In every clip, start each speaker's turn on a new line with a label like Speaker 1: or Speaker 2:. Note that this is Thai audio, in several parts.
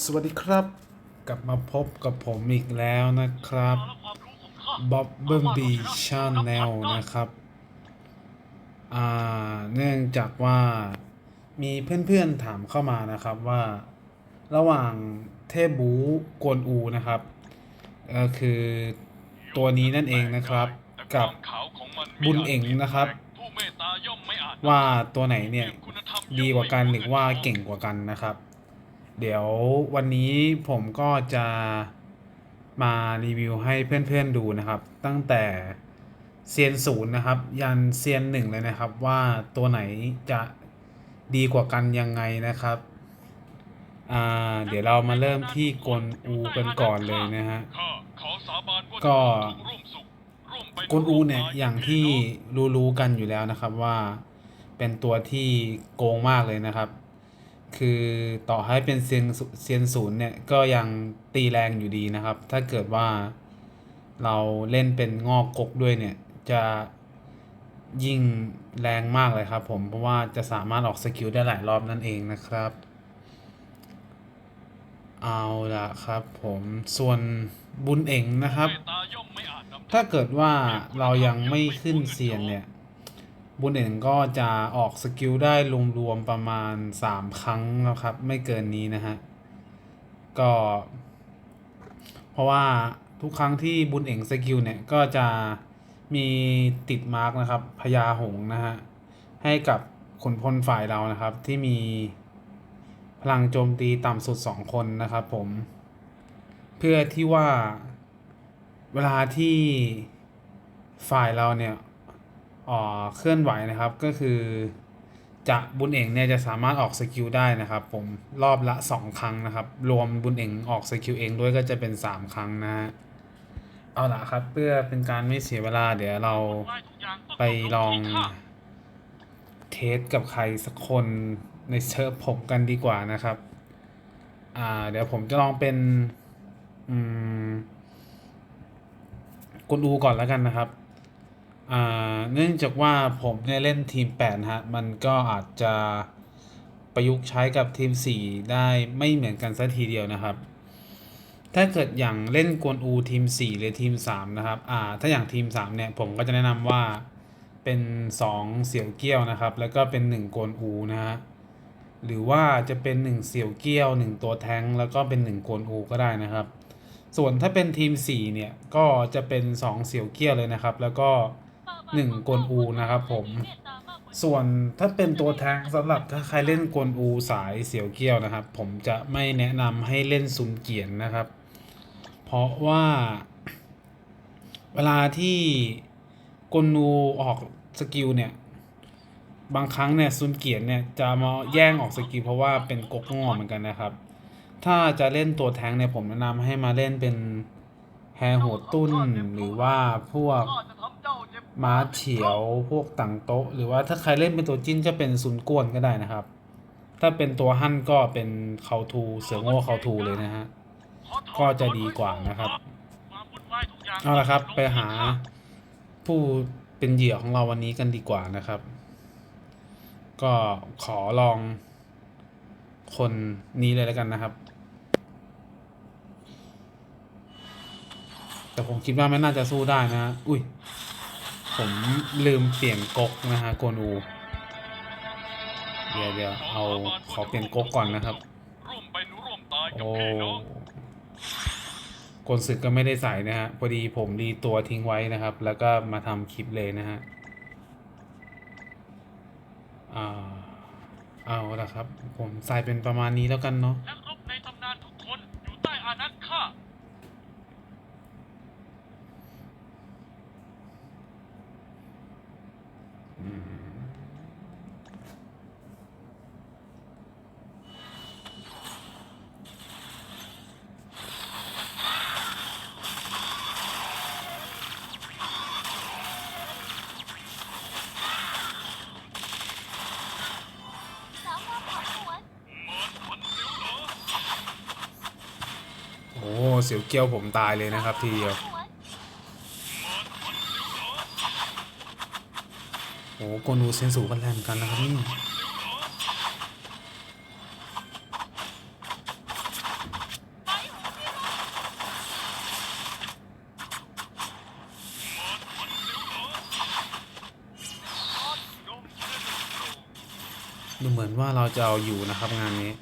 Speaker 1: สวัสดีครับ กลับมาพบกับผมอีกแล้วนะครับบ๊อบเบิ้มบีชาแนลนะครับ อ่า เนื่องจากว่ามีเพื่อนๆถามเข้ามานะครับว่า ระหว่างเทบูกวนอูนะครับก็คือตัวนี้นั่นเองนะครับ กับบุญเอ๋งนะครับ ว่าตัวไหนเนี่ย ดีกว่ากันหรือว่าเก่งกว่ากันนะครับ เดี๋ยววันนี้ผมก็จะมารีวิวให้เพื่อนๆดูนะครับ ตั้งแต่เซียนศูนย์นะครับ ยันเซียนหนึ่งเลยนะครับ ว่าตัวไหนจะดีกว่ากันยังไงนะครับอ่าเดี๋ยวเรามาเริ่มที่กลอูกันก่อนเลยนะฮะก็กลอูเนี่ยอย่างที่รู้ๆกันอยู่แล้วนะครับว่าเป็นตัวที่โกงมากเลยนะครับ คือต่อให้เป็นเซียนเซียนศูนย์เนี่ยก็ยังตีแรงอยู่ดีนะครับ ถ้าเกิดว่าเราเล่นเป็นงอกกกด้วยเนี่ย จะยิ่งแรงมากเลยครับผม เพราะว่าจะสามารถออกสกิลได้หลายรอบนั่นเองนะครับ เอาละครับผมส่วนบุญเอ๋งนะครับ ถ้าเกิดว่าเรายังไม่ขึ้นเซียนเนี่ย บุญเอ๋งก็จะออกสกิลได้รวมๆประมาณ 3 ครั้งนะครับ ไม่เกินนี้นะฮะ ก็ เพราะว่าทุกครั้งที่บุญเอ๋งสกิลเนี่ย ก็จะมีติดมาร์กนะครับพญาหงนะฮะ ให้กับขุนพลฝ่ายเรานะครับที่มีพลังโจมตีต่ำสุด 2 คนนะครับผม เพื่อที่ว่าเวลาที่ฝ่ายเราเนี่ย เอ่อเคลื่อนไหวนะครับก็คือ จะบุญเองเนี่ยจะสามารถออกสกิลได้นะครับผมรอบละ 2 ครั้งนะครับ รวมบุญเองออกสกิลเองด้วยก็จะเป็น 3 ครั้งนะฮะเอาละครับ เพื่อเป็นการไม่เสียเวลาเดี๋ยวเราไปลองเทสกับใครสักคนในเซิร์ฟผมกันดีกว่านะครับ อ่า เดี๋ยวผมจะลองเป็น อืมกดอูก่อนแล้วกันนะครับ เนื่องจากว่าผมเนี่ยเล่นทีม8ฮะ มันก็อาจจะประยุกต์ใช้กับทีม 4 ได้ไม่เหมือนกันสัทีเดียวนะครับ ถ้าเกิดอย่างเล่นกวนอูทีม 4 หรือทีม 3 นะครับ อ่า ถ้าอย่างทีม 3 เนี่ย ผมก็จะแนะนำว่าเป็น 2 เสี่ยวเกี้ยวนะครับ แล้วก็เป็น 1 กวนอูนะฮะ หรือว่าจะเป็น 1 เสี่ยวเกี้ยว 1 ตัวแท้งแล้วก็เป็น 1 กวนอูก็ได้นะครับ ส่วนถ้าเป็นทีม 4 เนี่ย ก็จะเป็น 2 เสี่ยวเกี้ยวเลยนะครับ แล้วก็ 1กวนอูนะครับผม ส่วนถ้าเป็นตัวแทงสำหรับถ้าใครเล่นกวนอูสายเสียวเกี้ยวนะครับ ผมจะไม่แนะนำให้เล่นซุนเกียนนะครับ เพราะว่าเวลาที่กวนอูออกสกิลเนี่ยบางครั้งเนี่ยซุนเกียนเนี่ยจะมาแย่งออกสกิลเพราะว่าเป็นกกงอเหมือนกันนะครับ ถ้าจะเล่นตัวแทงเนี่ยผมแนะนำให้มาเล่นเป็นแฮหัวตุ้นหรือว่าพวก ม้าเฉียวพวกต่างโต๊ะ หรือว่าถ้าใครเล่นเป็นตัวจิ้นจะเป็นซุนกวนก็ได้นะครับ ถ้าเป็นตัวหั่นก็เป็นเขาทูเสือโง่เขาทูเลยนะฮะก็จะดีกว่านะครับเอาละครับไปหาผู้เป็นเหยื่อของเราวันนี้กันดีกว่านะครับ ก็ขอลองคนนี้เลยแล้วกันนะครับ แต่ผมคิดว่าไม่น่าจะสู้ได้นะ อุ้ย ผมลืมเปลี่ยนก๊กนะฮะโกนู เดี๋ยวเดี๋ยวเอาขอเปลี่ยนก๊กก่อนนะครับ
Speaker 2: ร่วมเป็นร่วมตายกับ
Speaker 1: โอ้
Speaker 2: พี่น้อง
Speaker 1: กลศึกก็ไม่ได้ใส่นะฮะ พอดีผมรีตัวทิ้งไว้นะครับ แล้วก็มาทำคลิปเลยนะฮะ อ่า เอาละครับ ผมใส่เป็นประมาณนี้แล้วกันเนาะ
Speaker 2: นัก
Speaker 1: เกียวผมตายเลยนะครับทีเดียวโอ้โกนูเซนสูกันแรงกันนะครับนี่ดูเหมือนว่าเราจะเอาอยู่นะครับงานนี้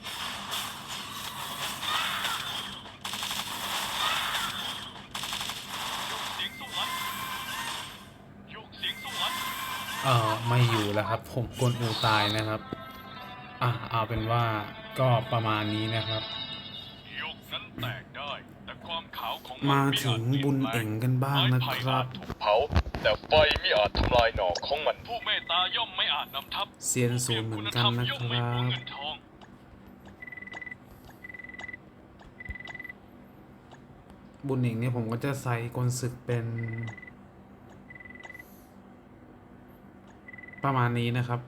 Speaker 2: เอ
Speaker 1: อไม่อยู่แล้วครับ ผมกวนอูตายนะครับ อะเอาเป็นว่าก็ประมาณนี้นะครับ
Speaker 2: โยกนั้นแตกได้แต่ความขาวของน
Speaker 1: มา
Speaker 2: ไอ
Speaker 1: ถึ
Speaker 2: จ
Speaker 1: ง
Speaker 2: ปลี่ยน
Speaker 1: บุญ
Speaker 2: แปล
Speaker 1: เอ๋งกันบ้างนะ
Speaker 2: ไม้
Speaker 1: ค
Speaker 2: ไผ่
Speaker 1: รั
Speaker 2: อา
Speaker 1: บ
Speaker 2: จถูกเผาแต่ไฟไม่อาจทำลายหน่อของมันผู้เมตตาย่อมไม่อาจนำทัพ
Speaker 1: เซียนศูนย์เหมือนกันนะ
Speaker 2: ย่อม
Speaker 1: ค
Speaker 2: ไม่
Speaker 1: รั
Speaker 2: หวง
Speaker 1: บ
Speaker 2: เงินทอง
Speaker 1: บุญเอ๋งเนี่ยผมก็จะใส่กลศึกเป็น ประมาณนี้นะครับ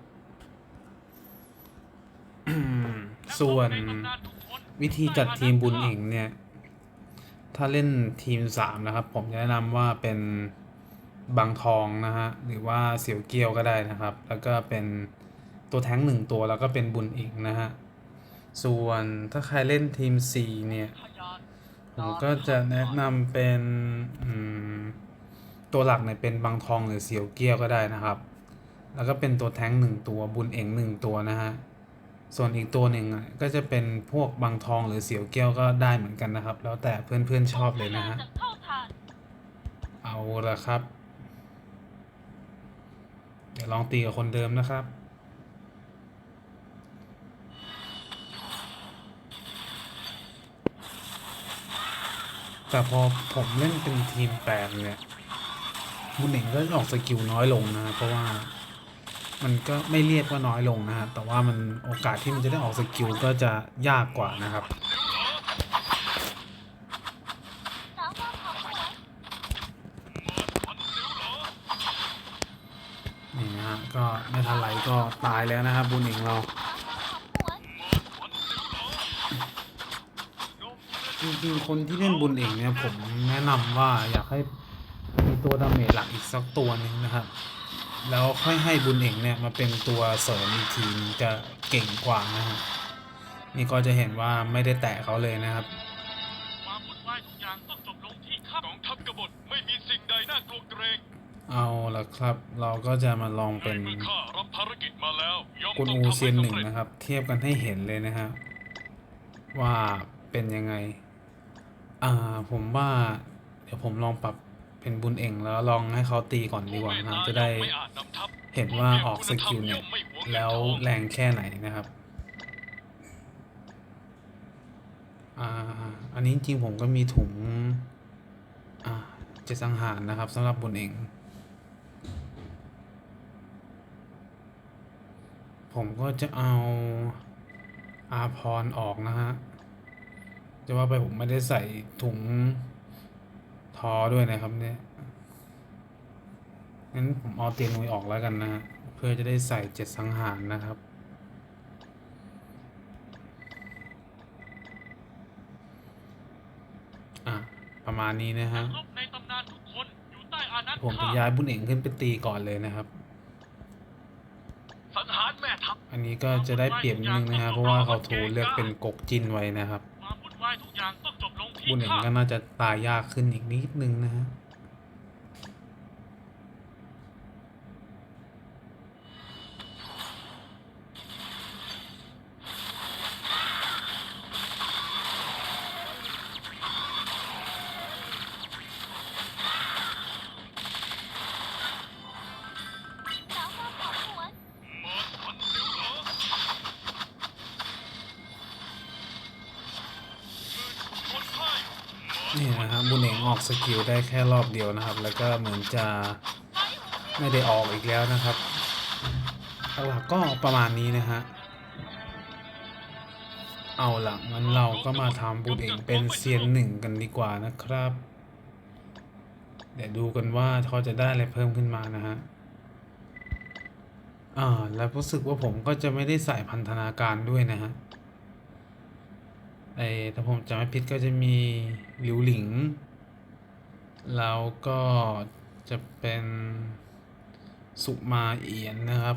Speaker 1: ส่วนวิธีจัดทีมบุญเองเนี่ย ถ้าเล่นทีมสามนะครับ ผมจะแนะนำว่าเป็นบางทองนะฮะ หรือว่าเสี่ยวเกียวก็ได้นะครับ แล้วก็เป็นตัวแท้งหนึ่งตัวแล้วก็เป็นบุญเองนะฮะ ส่วนถ้าใครเล่นทีมสี่เนี่ยผมก็จะแนะนำเป็นตัวหลักเนี่ยเป็นบางทองหรือเสี่ยวเกี้ยวก็ได้นะครับ แล้วก็เป็นตัวแท้งหนึ่งตัวบุญเอ๋งหนึ่งตัวนะฮะ ส่วนอีกตัวหนึ่งอะก็จะเป็นพวกบางทองหรือเสี่ยวเกี้ยวก็ได้เหมือนกันนะครับ แล้วแต่เพื่อนๆชอบเลยนะฮะ
Speaker 3: จะเข้าทาง
Speaker 1: เอาละครับ เดี๋ยวลองตีกับคนเดิมนะครับแต่พอผมเล่นเป็นทีมแปดเนี่ยบุญเองก็ออกสกิลน้อยลงนะ เพราะว่า มันก็ไม่เรียกว่าน้อยลงนะฮะแต่ว่ามันโอกาสที่มันจะได้ออกสกิลก็จะยากกว่านะครับนี่นะฮะก็ไม่ทันไรก็ตายแล้วนะครับบุญเองเราจริงๆคนที่เล่นบุญเองเนี่ยผมแนะนำว่าอยากให้มีตัวดาเมจหลักอีกสักตัวหนึ่งนะครับ แล้วค่อยให้บุญเองเนี่ยมาเป็นตัวเสริมอีกทีมงจะเก่งกว่านะฮะนี่ก็จะเห็นว่าไม่ได้แตะเขาเลยนะครับ
Speaker 2: ความวุ่นวายทุกอย่างต้องจบลงที่ข้ากองทัพกบฏไม่มีสิ่งใดน่ากลัวเกรง
Speaker 1: เอาละครับเราก็จะมาลองเป็น
Speaker 2: ในเมื่อข้ารับภารกิจมาแล้วย่อม
Speaker 1: กุน
Speaker 2: ต้อง
Speaker 1: อู
Speaker 2: ทำ
Speaker 1: เซี
Speaker 2: ให้
Speaker 1: ยนห
Speaker 2: สำ
Speaker 1: นึ่ง
Speaker 2: เร็จ
Speaker 1: นะครับ เทียบกันให้เห็นเลยนะฮะว่าเป็นยังไง อ่าผมว่า เดี๋ยวผมลองปรับ เป็นบุญเองแล้วลองให้เขาตีก่อนดีกว่านะจะได้
Speaker 2: ม่อาจนำทัพ
Speaker 1: เห็นว่าออกสกิลเนี่ยแล้วแรงแค่ไหนนะครับอ่าอันนี้จริงๆผมก็มีถุงอ่าเจ็ดสังหารนะครับสำหรับบุญเอง ผมก็จะเอาอาพรออกนะฮะจะว่าไปผมไม่ได้ใส่ถุง ทอด้วยนะครับเนี่ยงั้นผมเอาเตียงนุยออกแล้วกันนะฮะเพื่อจะได้ใส่เจ็ดสังหารนะครับ อะ ประมาณนี้นะฮะ
Speaker 2: รบในตำนานทุกคนอยู่ใต้อานัต
Speaker 1: ผมจะ
Speaker 2: ข้า
Speaker 1: ย้ายบุญเองขึ้นไปตีก่อนเลยนะครับ
Speaker 2: สังหารแม่ทัพ
Speaker 1: อันนี้ก็จะได้เปรียบนิดนึงนะฮะเพราะว่าเขาถูเลือกเป็นกกจินไว้นะครับ
Speaker 2: บุ
Speaker 1: ญเอง
Speaker 2: ข้
Speaker 1: ก็น่าจะตายยากขึ้นอีกนิดนึงนะฮะ
Speaker 2: ออ
Speaker 1: กสกิลได้แค่รอบเดียวนะครับ แล้วก็เหมือนจะไม่ได้ออกอีกแล้วนะครับหลักก็ประมาณนี้นะฮะ เอาละงั้นเราก็มาทำบุญเองเป็นเซียนหนึ่งกันดีกว่านะครับ เดี๋ยวดูกันว่าเขาจะได้อะไรเพิ่มขึ้นมานะฮะ อ่า แล้วรู้สึกว่าผมก็จะไม่ได้ใส่พันธนาการด้วยนะฮะไอ้ถ้าผมจำไม่ผิดก็จะมีหลิวหลิง แล้วก็จะเป็นสุมาเอียนนะครับ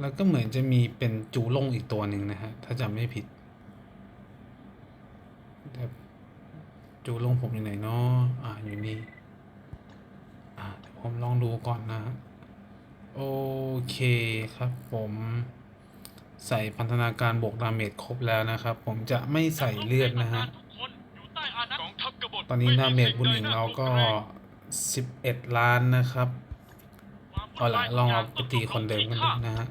Speaker 1: แล้วก็เหมือนจะมีเป็นจูลงอีกตัวหนึ่งนะฮะ ถ้าจำไม่ผิดแต่จูลงผมอยู่ไหนเนาะอ่าอยู่นี่ อ่าเดี๋ยวผมลองดูก่อนนะฮะโอเคครับผมใส่พันธนาการบวกดาเมจครบแล้วนะครับ ผมจะไม่ใส่เลือดนะฮะ
Speaker 2: ตอน
Speaker 1: นี้นาเมดบุญหญิงเราก็ 11 ล้านนะครับ เอาละลองเอาไปตีคนเดิมกันดูนะฮะ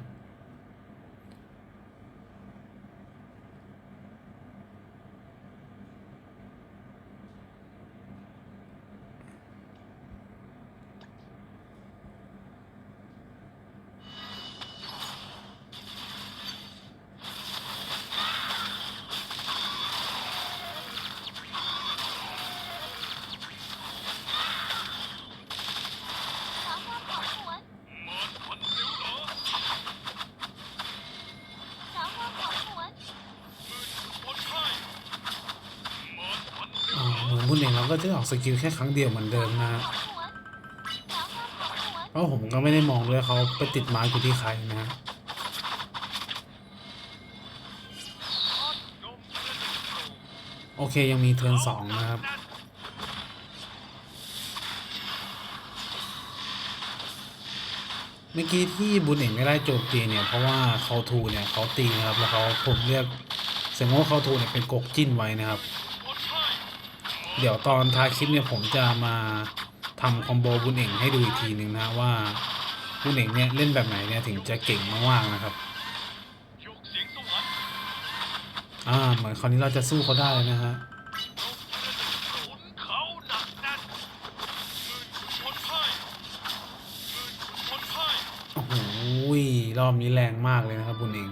Speaker 3: สาวว่าเผาหวน
Speaker 2: เมินขวัญซิวเหรอ
Speaker 3: สาวว่าเผาหวน
Speaker 2: คนไข้เมินขวัญซิว
Speaker 1: อ่าเหมือนบุญหญิงเราก็จะออก สกิลแค่ครั้งเดียวเหมือนเดิมนะฮะ
Speaker 3: เพ
Speaker 1: ราะผมก็ไม่ได้มองด้วยเขาไปติดไม้อยู่ที่ใครนะฮะโอเคยังมีเทิร์นสองนะครับ เมื่อกี้ที่บุญเองไม่ได้โจมตีเนี่ย เพราะว่าเขาทูเนี่ยเขาตีนะครับ แล้วเขาผมเรียกเสียงว่าเขาทูเนี่ยเป็นกกจิ้นไว้นะครับ เดี๋ยวตอนท้ายคลิปเนี่ยผมจะมาทำคอมโบบุญเองให้ดูอีกทีหนึ่งนะว่าบุญเองเนี่ยเล่นแบบไหนเนี่ยถึงจะเก่งมากๆนะครับอ่าเหมือนคราวนี้เราจะสู้เขาได้เลยนะฮะ
Speaker 2: โปรขุนเขาหนักแน่นหมื่นขุนคนไข้หมื่นขุนคนไข้
Speaker 1: โอ้โหรอบนี้แรงมากเลยนะครับบุญเอง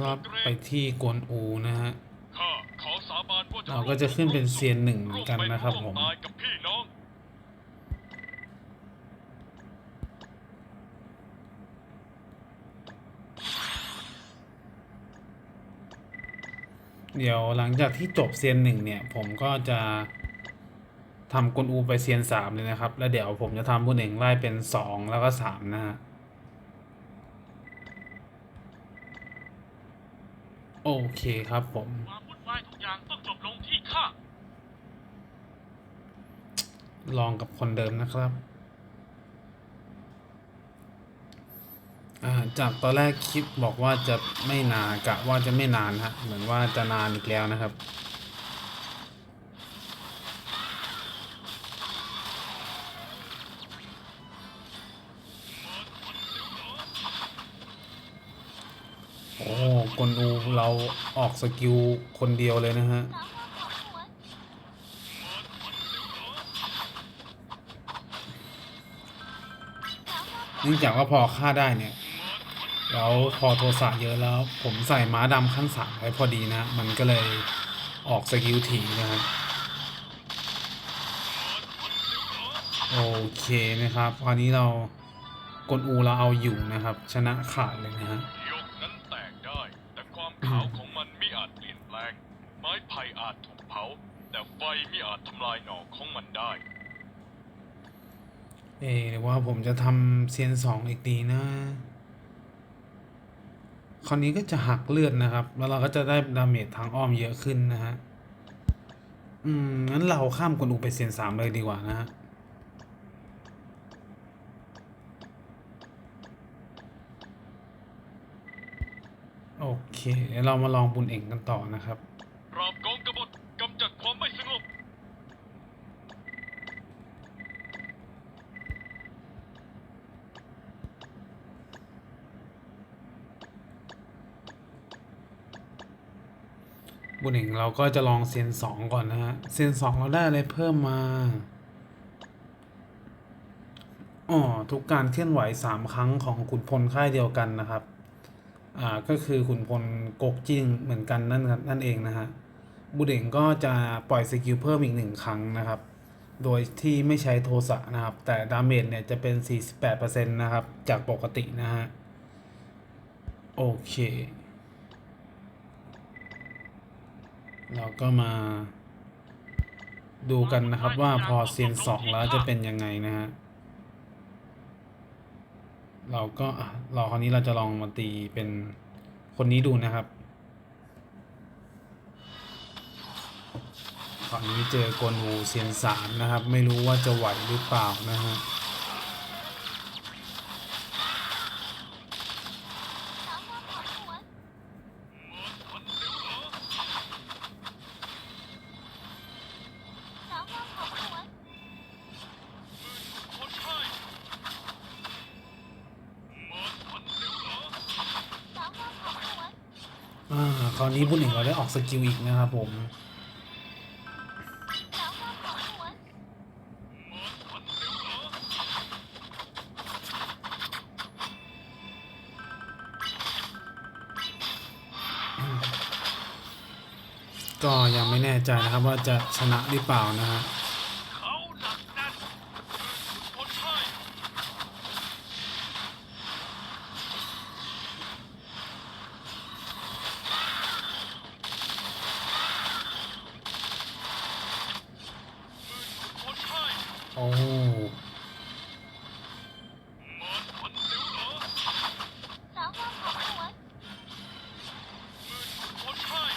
Speaker 1: ค
Speaker 2: กลั
Speaker 1: รั
Speaker 2: ว
Speaker 1: บ
Speaker 2: เกร
Speaker 1: ไป
Speaker 2: ง
Speaker 1: ที่กวนอูนะฮะ
Speaker 2: ข้าขอสาบานว่าจะ
Speaker 1: เราก็จะขึ้นเป็นเซียนหนึ่งเหมือนกันนะครับผม
Speaker 2: ตายกับพี่น้อง
Speaker 1: เดี๋ยวหลังจากที่จบเซียนหนึ่งเนี่ย ผมก็จะทำกวนอูไปเซียนสามเลยนะครับ แล้วเดี๋ยวผมจะทำบุญเองไล่เป็นสองแล้วก็สามนะฮะ โอเคครับผม
Speaker 2: ความวุ่นวายทุกอย่างต้องจบลงที่ข้า
Speaker 1: ลองกับคนเดิมนะครับอ่าจากตอนแรกคลิปบอกว่าจะไม่นานกะว่าจะไม่นานฮะเหมือนว่าจะนานอีกแล้วนะครับ อ้กลอูเราออกสกิลคนเดียวเลยนะฮะ
Speaker 3: เผาหวนสาวว่า
Speaker 1: เนื่องจากว่าพอฆ่าได้เนี่ยแล้วพอโทสะเยอะแล้ว ผมใส่ม้าดำขั้นสามไว้พอดีนะ มันก็เลยออกสกิลถีนะครับโอเคนะครับ คราวนี้เรากลอูเราเอาอยู่นะครับ ชนะขาดเลยนะฮะ
Speaker 2: ขาวของมันไม่อาจเปลี่ยนแปลง ไม้ไผ่อาจถูกเผา แต่ไฟไม่อาจทำลายหน่อของมันได้
Speaker 1: เอ๊ะหรือว่าผมจะทำเซียนสองอีกดีนะ คราวนี้ก็จะหักเลือดนะครับ แล้วเราก็จะได้ดาเมจทางอ้อมเยอะขึ้นนะฮะ อืมงั้นเราข้ามกลอูไปเซียนสามเลยดีกว่านะฮะ โอเค เดี๋ยวเรามาลองบุญเองกันต่อนะครับ
Speaker 2: ปราบกองกบฏกำจัดความไม่สงบ
Speaker 1: บุญเองเราก็จะลองเซียนสองก่อนนะฮะ เซียนสองเราได้อะไรเพิ่มมา อ๋อ ทุกการเคลื่อนไหวสามครั้งของขุนพลค่ายเดียวกันนะครับ อ่าก็คือขุนพลกกจิ้งเหมือนกันนั่นครับนั่นเองนะฮะบุญเองก็จะปล่อยสกิลเพิ่มอีกหนึ่งครั้งนะครับ โดยที่ไม่ใช้โทสะนะครับ แต่ดาเมจเนี่ยจะเป็น 48%นะครับ จากปกตินะฮะ โอเค เราก็มาดูกันนะครับว่าพอเซียนสองแล้วจะเป็นยังไงนะฮะ เราก็อะราคราวนี้เราจะลองมาตีเป็นคนนี้ดูนะครับคราวนี้เจอกนูเซียนสามนะครับ ไม่รู้ว่าจะไหวหรือเปล่านะฮะ อ่าคราวนี้บุญเองเราได้ออกสกิลอีกนะครับผมก็ยังไม่แน่ใจนะครับว่าจะชนะหรือเปล่านะฮะ
Speaker 2: เขาหนักแน่นคนไทย คนไทย
Speaker 1: โอ้
Speaker 2: มอนขวัญสิวเหรอ
Speaker 3: สาวงามของสวน
Speaker 2: คนไทย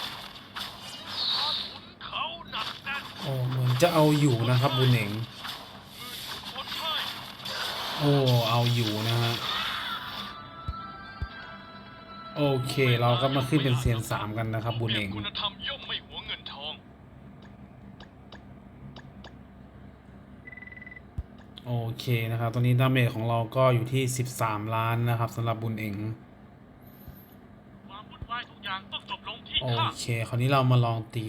Speaker 2: อาขุนเขาหนักแน่น
Speaker 1: โอ้เหมือน จะเอาอยู่นะครับบุญเอง
Speaker 2: คนไทย
Speaker 1: โอ้เอาอยู่นะฮะโอเค เราก็มาขึ้นเป็นเซียนสามกันนะครับบุญเอง
Speaker 2: คุณธรรมย่อมไม่หวงเงินทอง
Speaker 1: โอเคนะครับ ตอนนี้ดาเมจของเราก็อยู่ที่ 13 ล้านนะครับสำหรับบุญเอง
Speaker 2: ความวุ่นวายทุกอย่างต้องจบลงที่
Speaker 1: โอ
Speaker 2: ข้า
Speaker 1: เค คราวนี้เรามาลองตี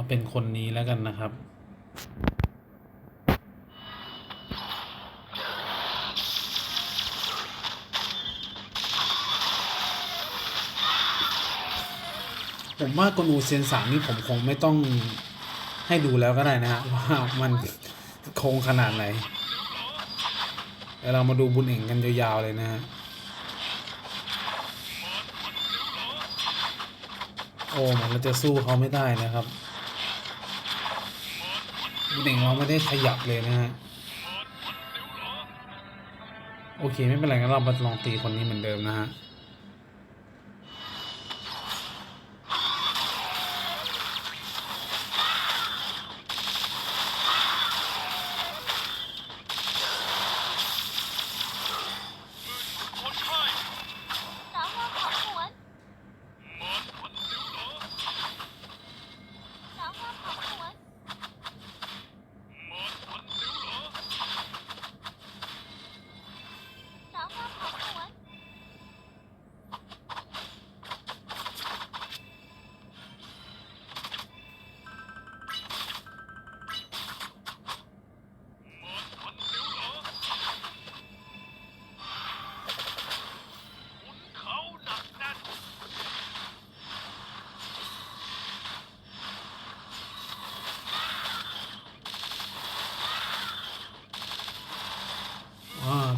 Speaker 1: เอาเป็นคนนี้แล้วกันนะครับ ผมว่ากลอูเซียนสามนี่ผมคงไม่ต้องให้ดูแล้วก็ได้นะฮะว่ามันโคงขนาดไหนเดี๋ยวเรามาดูบุญเองกันยาวๆเลยนะฮะโอ้มันเราจะสู้เขาไม่ได้นะครับ บุญเองเราไม่ได้ขยับเลยนะฮะ โอเคไม่เป็นไรงั้นเรามาลองตีคนนี้เหมือนเดิมนะฮะ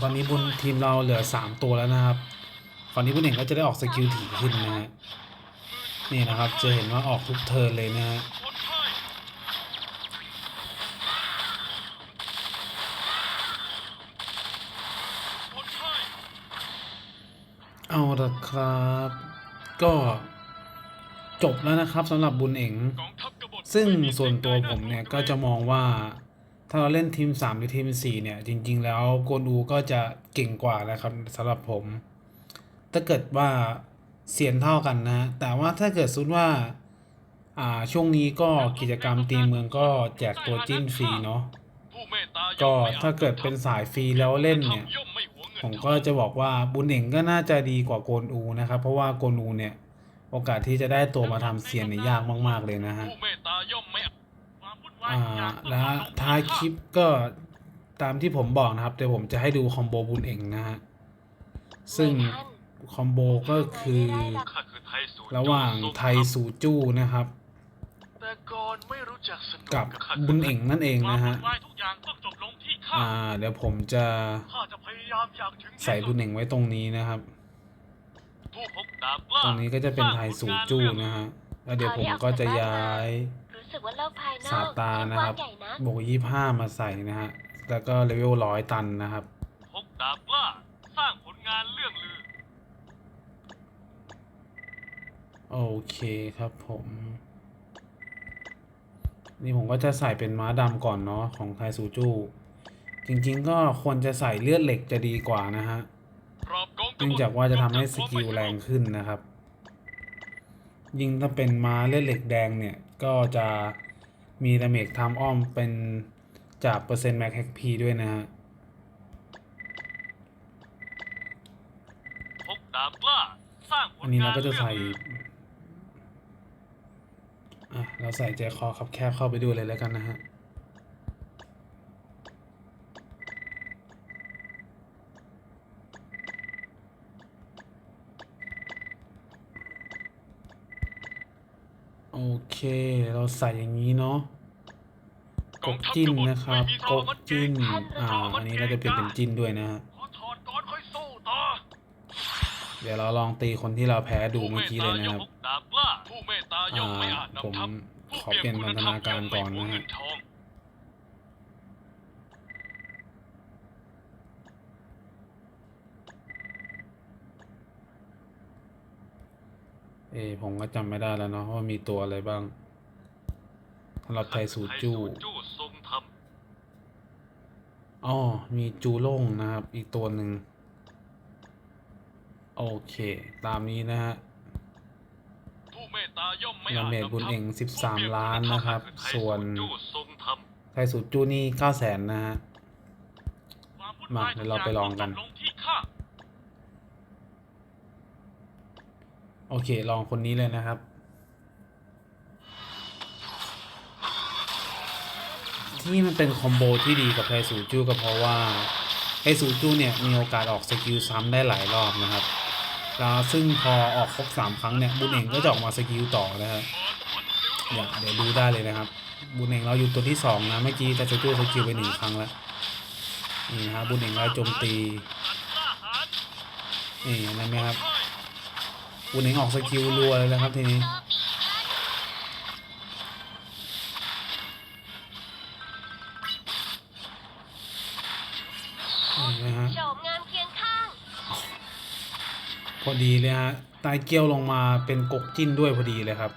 Speaker 1: ตอนนี้บนทีมเราเหลือสามตัวแล้วนะครับคราวนี้บุญเองก็จะได้ออกสกิลถี่ขึ้นนะฮะนี่นะครับจะเห็นว่าออกทุกเทิร์นเลยนะฮะ
Speaker 2: คนไทย
Speaker 1: เอาละครับ ก็จบแล้วนะครับสำหรับบุญเอง
Speaker 2: กอง
Speaker 1: ซึ่งส่วนตัวผมเนี่ยก็จะมองว่า ถ้าเราเล่นทีม 3 หรือทีม 4 เนี่ย จริง ๆ แล้วโกนูก็จะเก่งกว่านะครับสำหรับผม ถ้าเกิดว่าเสียนเท่ากันนะ แต่ว่าถ้าเกิดสมมติว่า อ่า ช่วงนี้ก็กิจกรรมตีเมืองก็แจกตัวจิ้นฟรีเนาะ ก็ถ้าเกิดเป็นสายฟรีแล้วเล่นเนี่ย ผมก็จะบอกว่าบุญเองก็น่าจะดีกว่าโกนูนะครับ เพราะว่าโกนูเนี่ย โอกาสที่จะได้ตัวมาทำเซียนเนี่ยยากมาก ๆเลยนะฮะ
Speaker 2: อ่า
Speaker 1: และ
Speaker 2: จบลงที่
Speaker 1: ท้ายคลิปก็ตามที่ผมบอกนะครับ เดี๋ยวผมจะให้ดูคอมโบบุญเองนะฮะ ซึ่งคอมโบก็คือระหว่างไทยสูจู้นะครับ
Speaker 2: กั
Speaker 1: บบุญเองนั่นเองนะฮะ
Speaker 2: อ่า
Speaker 1: เดี๋ยวผมจะใส่บุญเองไว้ตรงนี้นะครับ ตรงนี้ก็จะเป็นไทยสูจู้นะฮะแล้วเดี๋ยวผมก็จะย้าย
Speaker 3: สึกว่าโลกภายนอก
Speaker 1: ซาตานนะครับ
Speaker 3: กว้างใหญ่นะ
Speaker 1: บวกยี่ห้ามาใส่นะฮะ แล้วก็เลเวลร้อยตันนะครับ
Speaker 2: พบดาบกล้าสร้างผลงานเรื่องลือ
Speaker 1: โอเคครับผม นี่ผมก็จะใส่เป็นม้าดำก่อนเนาะของไทซูจู จริงๆก็ควรจะใส่เลือดเหล็กจะดีกว่านะฮะ
Speaker 2: ปรอบกองกบฏ
Speaker 1: เนื่องจากว่าจะทำให้สกิลแรงขึ้นนะครับ ยิ่งถ้าเป็นม้าเลือดเหล็กแดงเนี่ย ก็จะมีดาเมจทำอ้อมเป็นจากเปอร์เซ็นต์แม็กแฮกพีด้วยนะฮะ
Speaker 2: พบดาบกล้าสร้างผ
Speaker 1: อั
Speaker 2: ล
Speaker 1: นนี้
Speaker 2: งา
Speaker 1: เรา
Speaker 2: น
Speaker 1: ก็จะ
Speaker 2: เรื่อง
Speaker 1: ใส่
Speaker 2: อื่น
Speaker 1: อะเราใส่ใจคอคับแคบเข้าไปด้วยเลยแล้วกันนะฮะ เค เราใส่อย่างนี้เนาะกกจิ้นนะครับกกจิ้นอ่าอันนี้เราจะเปลี่ยนเป็นจิ้นด้วยนะฮะเดี๋ยวเราลองตีคนที่เราแพ้ดูเมื่อกี้เลยนะครับ
Speaker 2: ผู้เมตตายอมไม่อาจ
Speaker 1: ผม
Speaker 2: นำทัพผู้
Speaker 1: ขอเปลี่ยน
Speaker 2: คุณ
Speaker 1: บรณาการก่อนนะฮะ
Speaker 2: เงิ นทอง
Speaker 1: เอยผมก็จำไม่ได้แล้วเนาะว่ามีตัวอะไรบ้างสำหรับไทยสูจู้
Speaker 2: ไทยจู้ทรงธรรม
Speaker 1: อ๋อมีจูโล่งนะครับ อีกตัวหนึ่ง โอเค ตามนี้นะฮะ
Speaker 2: ผู้เมตตาย่อมไม่
Speaker 1: ดา
Speaker 2: อาจ
Speaker 1: เมจ
Speaker 2: นำ
Speaker 1: บุญ
Speaker 2: ทัพ
Speaker 1: เอง
Speaker 2: ผู้
Speaker 1: 13ล้านนะครับ
Speaker 2: เปรียบคุณธม
Speaker 1: ส่วน
Speaker 2: ไทยจู้ทรงธรรม
Speaker 1: ไทยสูจู้นี่9แสนนะฮะ
Speaker 2: ความวุ่น
Speaker 1: มาวา
Speaker 2: ย
Speaker 1: เดี๋ยวเราไปลองกัน
Speaker 2: ทุย่าจบลงที่ข้า
Speaker 1: โอเค ลองคนนี้เลยนะครับ ที่มันเป็นคอมโบที่ดีกับไทสูจูก็เพราะว่าไทสูจูเนี่ยมีโอกาสออกสกิลซ้ำได้หลายรอบนะครับแล้วซึ่งพอออกครบสามครั้งเนี่ยบุญเองก็จะออกมาสกิลต่อนะครับเดี๋ยวเดี๋ยวดูได้เลยนะครับ บุญเองเราอยู่ตัวที่สองนะเมื่อกี้ไทสูจูสกิลไปหนึ่งครั้งแล้วนี่นะฮะบุญเองเราโจมตีนี่เห็นไหมครับ
Speaker 2: ใช่
Speaker 1: บุญเองออกสกิลรัวเลยนะครับทีนี้พอดีเลยฮะตายเกี้ยวลงมาเป็นกกจิ้นด้วยพอดีเลยครับ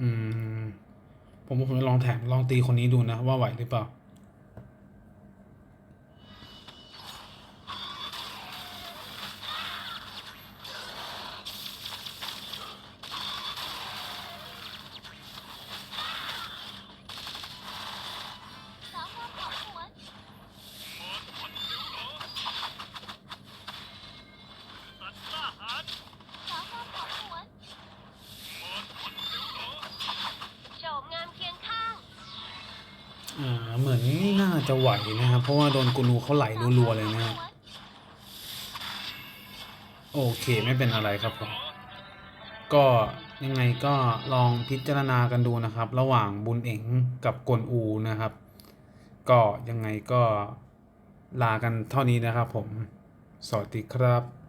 Speaker 1: อืม ผมผมจะลองแถมลองตีคนนี้ดูนะ ว่าไหวหรือเปล่า จะไหวนะครับ เพราะว่าโดนกูนูเขาไหลรัวๆเลยนะ โอเคไม่เป็นอะไรครับผมก็ยังไงก็ลองพิจารณากันดูนะครับ ระหว่างบุญเอ๋งกับกวนอูนะครับ ก็ยังไงก็ลากันเท่านี้นะครับผม สวัสดีครับ